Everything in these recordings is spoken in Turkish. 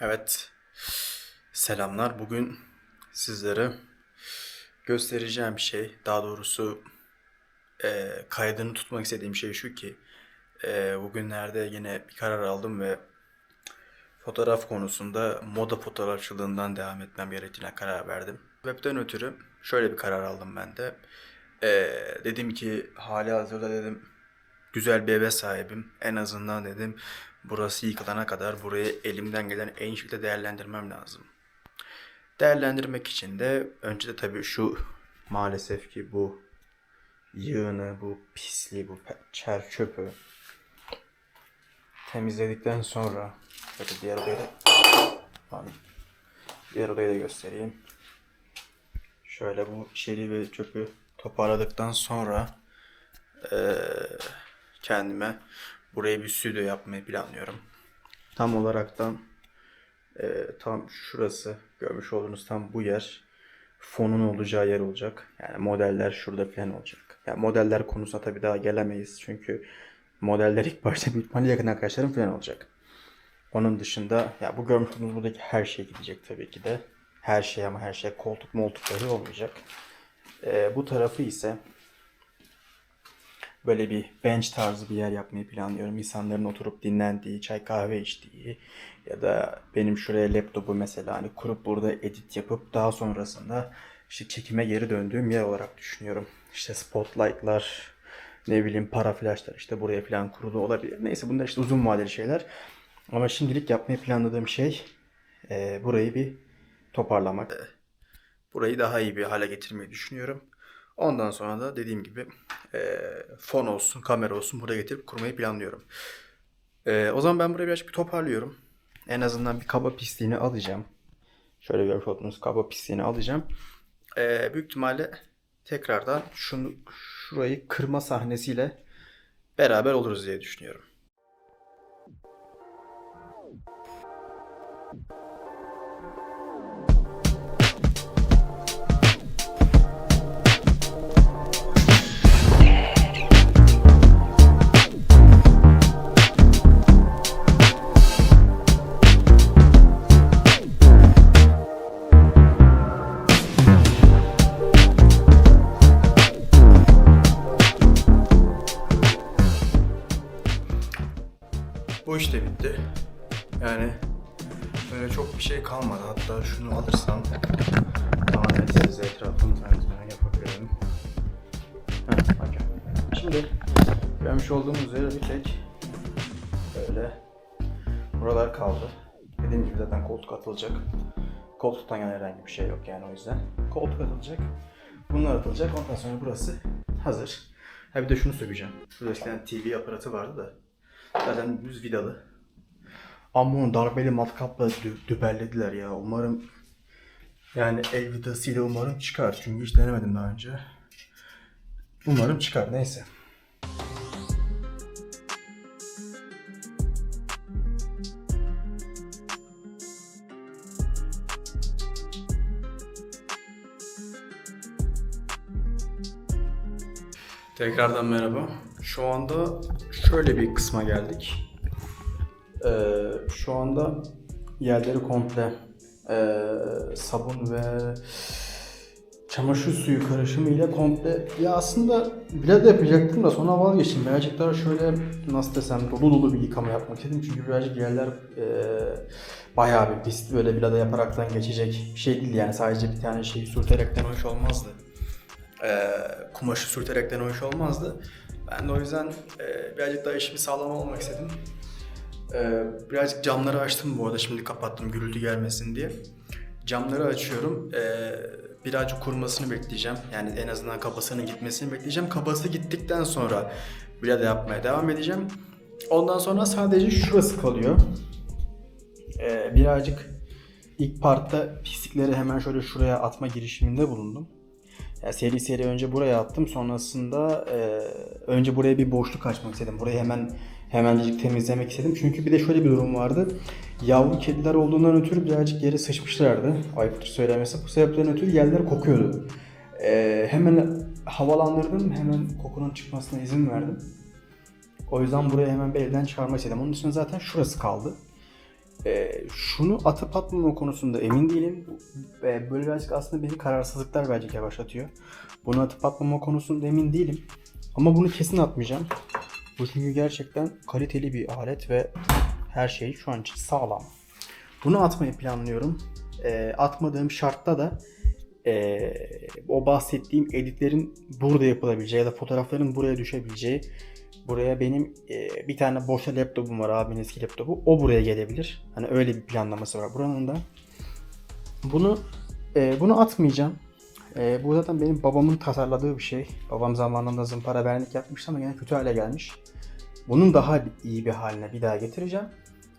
Evet, selamlar. Bugün sizlere göstereceğim şey, daha doğrusu eee, kaydını tutmak istediğim şey şu ki, eee, bugünlerde yine bir karar aldım ve fotoğraf konusunda moda fotoğrafçılığından devam etmem gerektiğine karar verdim. Webten ötürü şöyle bir karar aldım ben de. Eee, dedim ki hali hazırda dedim güzel bir eve sahibim. En azından dedim burası yıkılana kadar burayı elimden gelen en iyi şekilde değerlendirmem lazım. Değerlendirmek için de önce de tabii şu maalesef ki bu yığını, bu pisliği, bu çer çöpü temizledikten sonra böyle diğer odayı da diğer odayı da göstereyim. Şöyle bu çeri ve çöpü toparladıktan sonra eee, kendime buraya bir stüdyo yapmayı planlıyorum. Tam olaraktan eee, tam şurası görmüş olduğunuz tam bu yer fonun olacağı yer olacak. Yani modeller şurada falan olacak. Yani modeller konusuna tabii daha gelemeyiz çünkü modeller ilk başta büyük ihtimalle yakın arkadaşlarım falan olacak. Onun dışında ya bu görmüş olduğunuz buradaki her şey gidecek tabii ki de. Her şey ama her şey koltuk moltukları olmayacak. Eee, bu tarafı ise böyle bir bench tarzı bir yer yapmayı planlıyorum. İnsanların oturup dinlendiği, çay kahve içtiği ya da benim şuraya laptopu mesela hani kurup burada edit yapıp daha sonrasında işte çekime geri döndüğüm yer olarak düşünüyorum. İşte spotlight'lar, ne bileyim para flashlar işte buraya falan kurulu olabilir. Neyse bunlar işte uzun vadeli şeyler. Ama şimdilik yapmayı planladığım şey e, burayı bir toparlamak. Burayı daha iyi bir hale getirmeyi düşünüyorum. Ondan sonra da dediğim gibi eee, fon olsun, kamera olsun buraya getirip kurmayı planlıyorum. Eee, o zaman ben burayı birazcık bir toparlıyorum. En azından bir kaba pisliğini alacağım. Şöyle görmüş olduğunuz kaba pisliğini alacağım. Eee, büyük ihtimalle tekrardan şunu şurayı kırma sahnesiyle beraber oluruz diye düşünüyorum. Olduğumuz üzere bir tek böyle buralar kaldı. Dediğim gibi zaten koltuk atılacak. Koltuktan yana herhangi bir şey yok yani o yüzden. Koltuk atılacak. Bunlar atılacak. Ondan sonra burası hazır. Ha bir de şunu söyleyeceğim. Şurada eskiden TV aparatı vardı da Zaten düz vidalı. Ama onu darbeli matkapla dü- düberlediler ya. Umarım yani el vidasıyla umarım çıkar. Çünkü hiç denemedim daha önce. Umarım çıkar. Neyse. Tekrardan merhaba. Şu anda şöyle bir kısma geldik. Ee, şu anda yerleri komple ee, sabun ve çamaşır suyu karışımıyla komple ya aslında bile de yapacaktım da sonra vazgeçtim. Birazcık daha şöyle nasıl desem dolu dolu bir yıkama yapmak istedim. Çünkü birazcık yerler ee, bayağı bir pis böyle bilada yaparaktan geçecek bir şey değil yani sadece bir tane şeyi sürterekten hoş olmazdı e, kumaşı sürterekten o olmazdı. Ben de o yüzden e, birazcık daha işimi sağlam olmak istedim. E, birazcık camları açtım bu arada şimdi kapattım gürültü gelmesin diye. Camları açıyorum. E, birazcık kurumasını bekleyeceğim. Yani en azından kabasının gitmesini bekleyeceğim. Kabası gittikten sonra bilada yapmaya devam edeceğim. Ondan sonra sadece şurası kalıyor. E, birazcık ilk partta pislikleri hemen şöyle şuraya atma girişiminde bulundum. Ya seri seri önce buraya attım. Sonrasında e, önce buraya bir boşluk açmak istedim. Burayı hemen hemencik temizlemek istedim. Çünkü bir de şöyle bir durum vardı. Yavru kediler olduğundan ötürü birazcık yere sıçmışlardı. Ayıptır söylemesi. Bu sebepten ötürü yerler kokuyordu. E, hemen havalandırdım. Hemen kokunun çıkmasına izin verdim. O yüzden burayı hemen bir elden çıkarmak istedim. Onun dışında zaten şurası kaldı. Ee, şunu atıp atmama konusunda emin değilim. Ee, böyle birazcık aslında beni kararsızlıklar belki yavaşlatıyor. Bunu atıp atmama konusunda emin değilim. Ama bunu kesin atmayacağım. Bu çünkü gerçekten kaliteli bir alet ve her şey şu an için sağlam. Bunu atmayı planlıyorum. Ee, atmadığım şartta da ee, o bahsettiğim editlerin burada yapılabileceği ya da fotoğrafların buraya düşebileceği buraya benim ee, bir tane boşta laptopum var abimin eski laptopu o buraya gelebilir. Hani öyle bir planlaması var buranın da. Bunu ee, bunu atmayacağım. Ee, bu zaten benim babamın tasarladığı bir şey. Babam zamanında zımpara vernik yapmıştı ama yine kötü hale gelmiş. Bunun daha iyi bir haline bir daha getireceğim.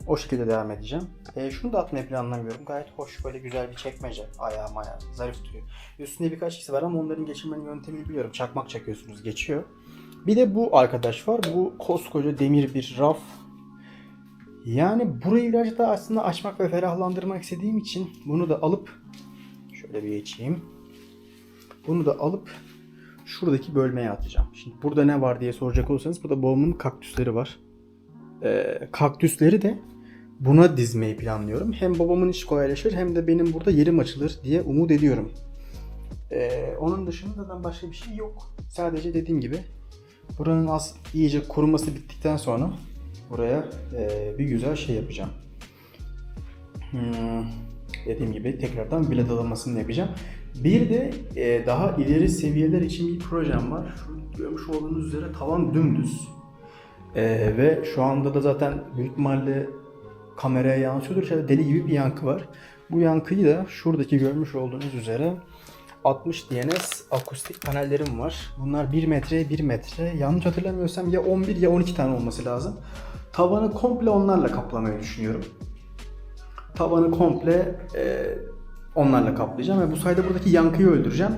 O şekilde devam edeceğim. Ee, şunu da atmayı planlamıyorum. Gayet hoş böyle güzel bir çekmece. Ayağı maya zarif duruyor. Üstünde birkaç izi var ama onların geçirmenin yöntemini biliyorum. Çakmak çakıyorsunuz geçiyor. Bir de bu arkadaş var. Bu koskoca demir bir raf. Yani burayı birazcık daha aslında açmak ve ferahlandırmak istediğim için bunu da alıp şöyle bir geçeyim. Bunu da alıp şuradaki bölmeye atacağım. Şimdi burada ne var diye soracak olursanız burada babamın kaktüsleri var. Ee, kaktüsleri de buna dizmeyi planlıyorum. Hem babamın işi kolaylaşır hem de benim burada yerim açılır diye umut ediyorum. Ee, onun dışında da başka bir şey yok. Sadece dediğim gibi buranın az iyice kuruması bittikten sonra buraya e, bir güzel şey yapacağım. Hmm, dediğim gibi tekrardan villa dalamasını yapacağım. Bir de e, daha ileri seviyeler için bir projem var. Şu görmüş olduğunuz üzere tavan dümdüz. E, ve şu anda da zaten büyük ihtimalle kameraya yansıyordur. İçeride deli gibi bir yankı var. Bu yankıyı da şuradaki görmüş olduğunuz üzere 60 DNS akustik panellerim var. Bunlar 1 metre 1 metre. Yanlış hatırlamıyorsam ya 11 ya 12 tane olması lazım. Tavanı komple onlarla kaplamayı düşünüyorum. Tavanı komple e, onlarla kaplayacağım ve bu sayede buradaki yankıyı öldüreceğim.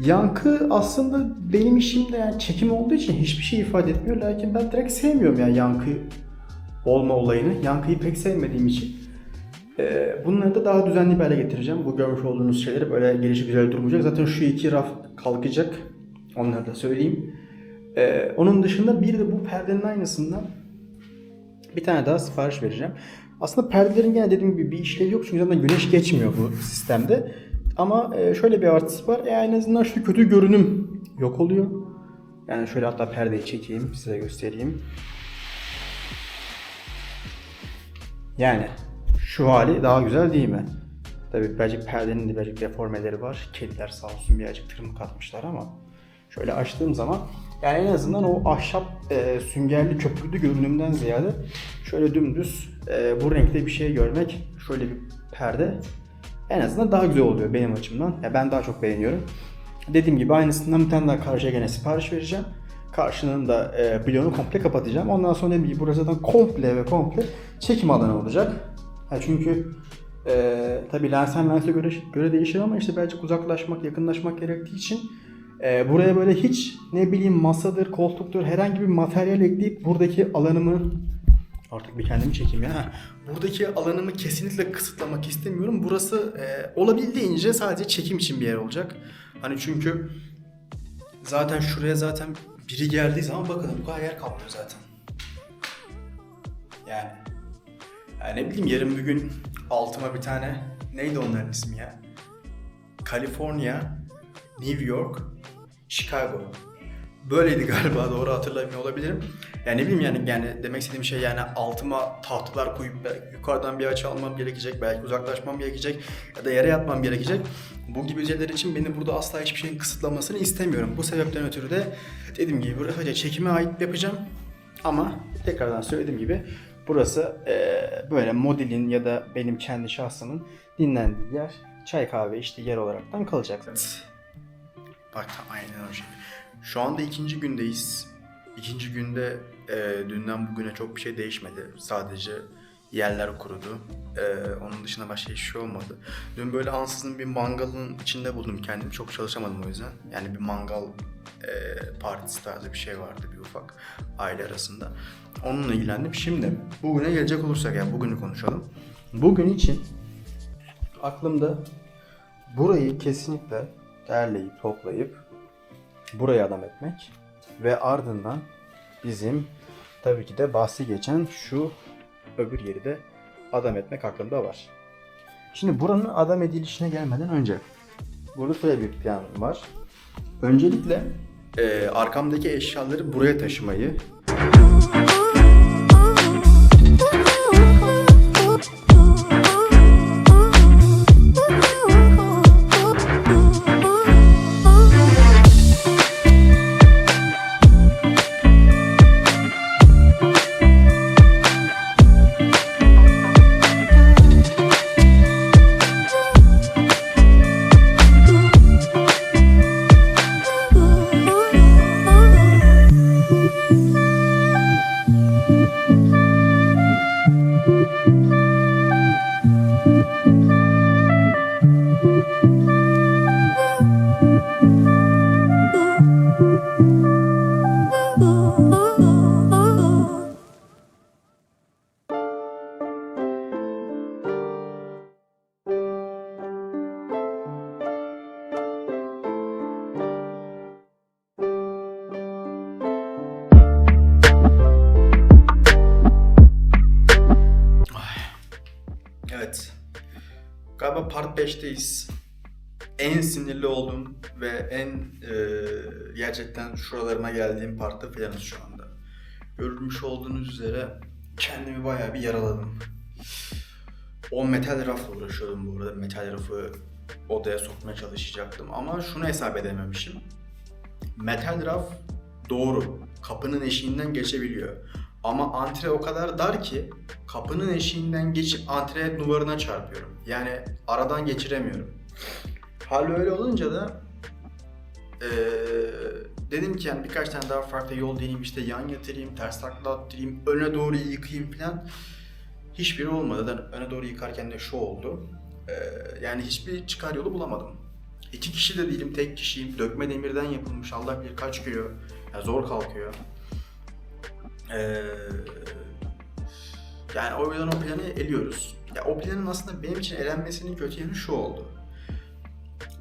Yankı aslında benim işimde yani çekim olduğu için hiçbir şey ifade etmiyor. Lakin ben direkt sevmiyorum yani yankı olma olayını. Yankıyı pek sevmediğim için. Ee, bunları da daha düzenli bir hale getireceğim. Bu görmüş olduğunuz şeyleri böyle gelişi güzel durmayacak. Zaten şu iki raf kalkacak. Onları da söyleyeyim. Ee, onun dışında bir de bu perdenin aynısından bir tane daha sipariş vereceğim. Aslında perdelerin gene dediğim gibi bir işlevi yok çünkü zaten güneş geçmiyor bu sistemde. Ama e, şöyle bir artısı var. E, en azından şu kötü görünüm yok oluyor. Yani şöyle hatta perdeyi çekeyim size göstereyim. Yani şu hali daha güzel değil mi? Tabii birazcık perdenin de birazcık deformeleri var. Kediler sağ olsun birazcık tırmık atmışlar ama şöyle açtığım zaman yani en azından o ahşap e, süngerli köpüklü görünümden ziyade şöyle dümdüz e, bu renkte bir şey görmek şöyle bir perde en azından daha güzel oluyor benim açımdan. Ya ben daha çok beğeniyorum. Dediğim gibi aynısından bir tane daha karşıya gene sipariş vereceğim. Karşının da e, bloğunu komple kapatacağım. Ondan sonra dediğim gibi burası zaten komple ve komple çekim alanı olacak. Ha çünkü e, tabii lensen lense göre, göre değişir ama işte birazcık uzaklaşmak, yakınlaşmak gerektiği için e, buraya böyle hiç ne bileyim masadır, koltuktur herhangi bir materyal ekleyip buradaki alanımı artık bir kendimi çekeyim ya. Buradaki alanımı kesinlikle kısıtlamak istemiyorum. Burası e, olabildiğince sadece çekim için bir yer olacak. Hani çünkü zaten şuraya zaten biri geldiği zaman bakın bu kadar yer kaplıyor zaten. Yani. Yani ne bileyim yarın bir gün altıma bir tane neydi onların ismi ya? California, New York, Chicago. Böyleydi galiba doğru hatırlamıyor olabilirim. Yani ne bileyim yani, yani demek istediğim şey yani altıma tahtalar koyup yukarıdan bir açı almam gerekecek, belki uzaklaşmam gerekecek ya da yere yatmam gerekecek. Bu gibi şeyler için beni burada asla hiçbir şeyin kısıtlamasını istemiyorum. Bu sebepten ötürü de dediğim gibi buraya sadece çekime ait yapacağım. Ama tekrardan söylediğim gibi burası eee, böyle modelin ya da benim kendi şahsımın dinlendiği yer. Çay kahve içtiği yer olaraktan kalacak. Bak aynen o şey. Şu anda ikinci gündeyiz. İkinci günde e, dünden bugüne çok bir şey değişmedi. Sadece yerler kurudu. E, onun dışında başka hiçbir şey olmadı. Dün böyle ansızın bir mangalın içinde buldum kendimi. Çok çalışamadım o yüzden. Yani bir mangal e, partisi tarzı bir şey vardı bir ufak aile arasında. Onunla ilgilendim. Şimdi bugüne gelecek olursak yani bugünü konuşalım. Bugün için aklımda burayı kesinlikle derleyip toplayıp buraya adam etmek ve ardından bizim tabii ki de bahsi geçen şu öbür yeri de adam etmek aklımda var. Şimdi buranın adam edilişine gelmeden önce burada şöyle bir plan var. Öncelikle e, arkamdaki eşyaları buraya taşımayı Galiba part 5'teyiz. En sinirli olduğum ve en e, gerçekten şuralarıma geldiğim partta falanız şu anda. Görülmüş olduğunuz üzere kendimi bayağı bir yaraladım. O metal rafla uğraşıyordum bu arada. Metal rafı odaya sokmaya çalışacaktım ama şunu hesap edememişim. Metal raf doğru. Kapının eşiğinden geçebiliyor. Ama antre o kadar dar ki kapının eşiğinden geçip antre duvarına çarpıyorum. Yani aradan geçiremiyorum. Hal öyle olunca da eee, dedim ki yani birkaç tane daha farklı yol deneyeyim işte yan yatırayım, ters takla attırayım, öne doğru yıkayayım falan. Hiçbiri olmadı. Öne doğru yıkarken de şu oldu. Eee, yani hiçbir çıkar yolu bulamadım. İki kişi de değilim, tek kişiyim. Dökme demirden yapılmış. Allah bilir kaç kilo. Yani zor kalkıyor. Ee, yani o yüzden o planı eliyoruz. Ya o planın aslında benim için elenmesinin kötü yanı şu oldu.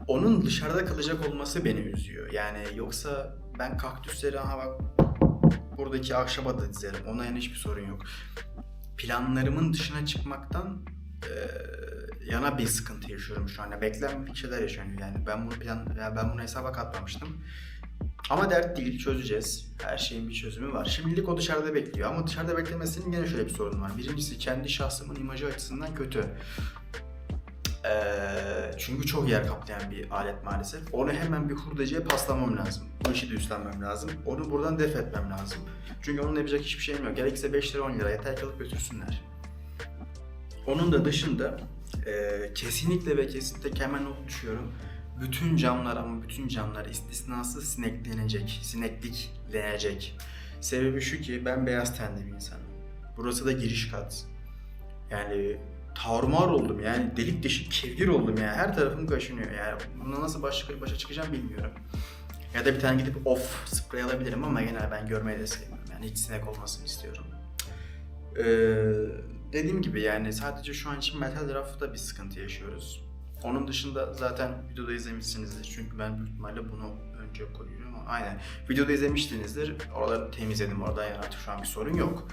Onun dışarıda kalacak olması beni üzüyor. Yani yoksa ben kaktüsleri aha bak buradaki ahşaba da dizerim. Ona yani hiçbir sorun yok. Planlarımın dışına çıkmaktan eee, yana bir sıkıntı yaşıyorum şu an. Yani beklenmedik şeyler yaşanıyor. Yani ben bunu plan, ya ben bunu hesaba katmamıştım. Ama dert değil, çözeceğiz. Her şeyin bir çözümü var. Şimdilik o dışarıda bekliyor ama dışarıda beklemesinin gene şöyle bir sorunu var. Birincisi kendi şahsımın imajı açısından kötü. Ee, çünkü çok yer kaplayan bir alet maalesef. Onu hemen bir hurdacıya paslamam lazım. Bu işi de üstlenmem lazım. Onu buradan def etmem lazım. Çünkü onun yapacak hiçbir şeyim yok. Gerekirse 5 lira 10 lira yeter ki alıp götürsünler. Onun da dışında e, kesinlikle ve kesinlikle hemen not düşüyorum. Bütün camlar ama bütün camlar istisnasız sineklenecek, sinekliklenecek. Sebebi şu ki ben beyaz tenli bir insanım. Burası da giriş kat. Yani tarumar oldum yani delik deşik kevgir oldum yani her tarafım kaşınıyor yani bununla nasıl başa, başa çıkacağım bilmiyorum. Ya da bir tane gidip off sprey alabilirim ama genel ben görmeyi de sevmiyorum yani hiç sinek olmasını istiyorum. Ee, dediğim gibi yani sadece şu an için metal rafta bir sıkıntı yaşıyoruz. Onun dışında zaten videoda izlemişsinizdir çünkü ben büyük ihtimalle bunu önce koyuyorum aynen videoda izlemiştinizdir oraları temizledim oradan yani artık şu an bir sorun yok.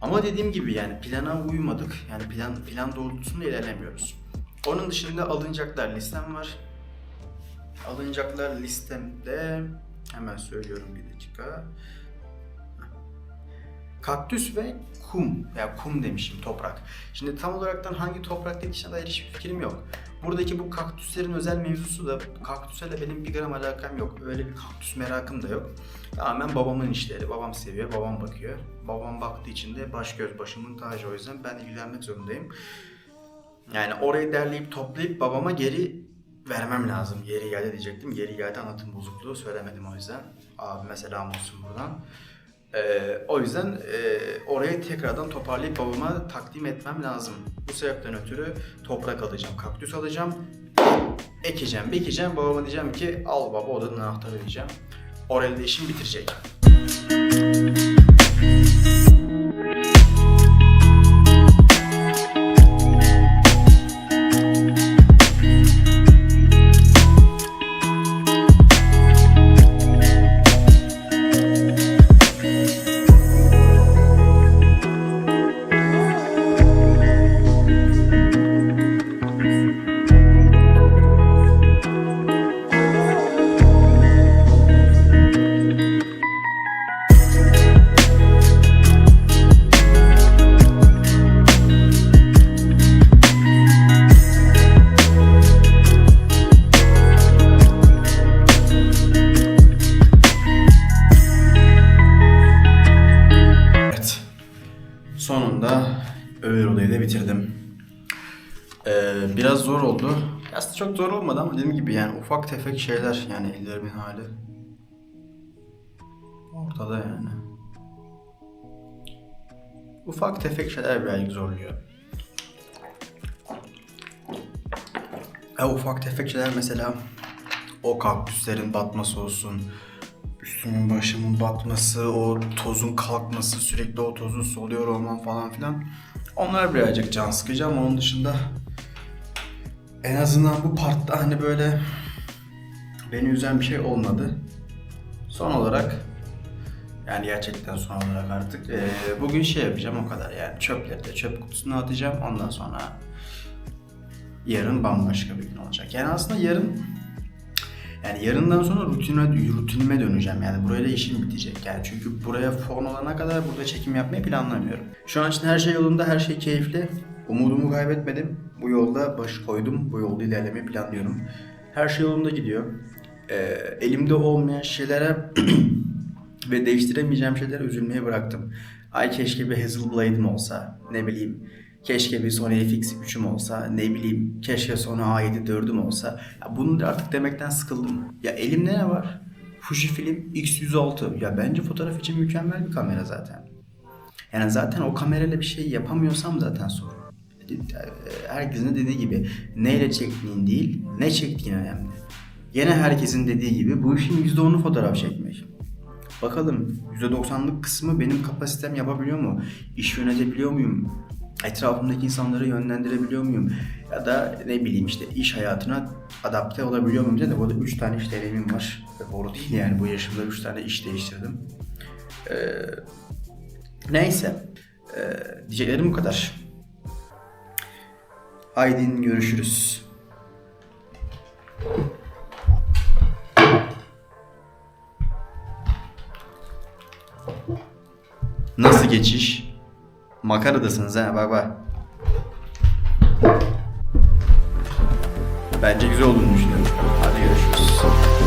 Ama dediğim gibi yani plana uymadık. Yani plan plan doğrultusunda ilerlemiyoruz. Onun dışında alınacaklar listem var. Alınacaklar listemde hemen söylüyorum bir dakika. Kaktüs ve kum veya kum demişim toprak. Şimdi tam olaraktan hangi toprak dediğine dair hiçbir fikrim yok. Buradaki bu kaktüslerin özel mevzusu da kaktüslerle benim bir gram alakam yok. Öyle bir kaktüs merakım da yok. Tamamen babamın işleri. Babam seviyor, babam bakıyor. Babam baktığı için de baş göz başımın tacı o yüzden ben ilgilenmek zorundayım. Yani orayı derleyip toplayıp babama geri vermem lazım. Geri geldi diyecektim. Geri geldi anlatım bozukluğu söylemedim o yüzden. Abime selam olsun buradan. Ee, o yüzden e, orayı tekrardan toparlayıp babama takdim etmem lazım. Bu sebepten ötürü toprak alacağım, kaktüs alacağım, ekeceğim, bekeceğim. Babama diyeceğim ki al baba odanın anahtarı diyeceğim. Orayla da işimi bitirecek. Olmadı ama dediğim gibi yani ufak tefek şeyler yani ellerimin hali. Ortada yani. Ufak tefek şeyler birazcık zorluyor. Ya ufak tefek şeyler mesela o kaktüslerin batması olsun, üstümün başımın batması, o tozun kalkması, sürekli o tozun soluyor olmam falan filan. Onlar birazcık can sıkıcı ama onun dışında en azından bu partta hani böyle beni üzen bir şey olmadı. Son olarak yani gerçekten son olarak artık eee, bugün şey yapacağım o kadar yani çöpleri de çöp kutusuna atacağım ondan sonra yarın bambaşka bir gün olacak. Yani aslında yarın yani yarından sonra rutine, rutinime döneceğim. Yani burayla işim bitecek. Yani çünkü buraya fon olana kadar burada çekim yapmayı planlamıyorum. Şu an için her şey yolunda, her şey keyifli. Umudumu kaybetmedim. Bu yolda baş koydum. Bu yolda ilerlemeyi planlıyorum. Her şey yolunda gidiyor. Ee, elimde olmayan şeylere ve değiştiremeyeceğim şeylere üzülmeyi bıraktım. Ay keşke bir Hazelblade'im olsa. Ne bileyim. Keşke bir Sony FX 3'üm olsa. Ne bileyim. Keşke Sony A7 4'üm olsa. Ya bunu artık demekten sıkıldım. Ya elimde ne var? Fujifilm X106. Ya bence fotoğraf için mükemmel bir kamera zaten. Yani zaten o kamerayla bir şey yapamıyorsam zaten sorun. Herkesin de dediği gibi neyle çektiğin değil, ne çektiğin önemli. Yine herkesin dediği gibi bu işin %10'u fotoğraf çekmek. Bakalım %90'lık kısmı benim kapasitem yapabiliyor mu? İş yönetebiliyor muyum? Etrafımdaki insanları yönlendirebiliyor muyum? Ya da ne bileyim işte iş hayatına adapte olabiliyor muyum? Zaten burada 3 tane iş deneyimim var. Ve doğru değil yani bu yaşımda 3 tane iş değiştirdim. Ee, neyse. Ee, diyeceklerim bu kadar. Haydi görüşürüz. Nasıl geçiş? Makaradasınız ha bak bak. Bence güzel olduğunu düşünüyorum. Hadi görüşürüz.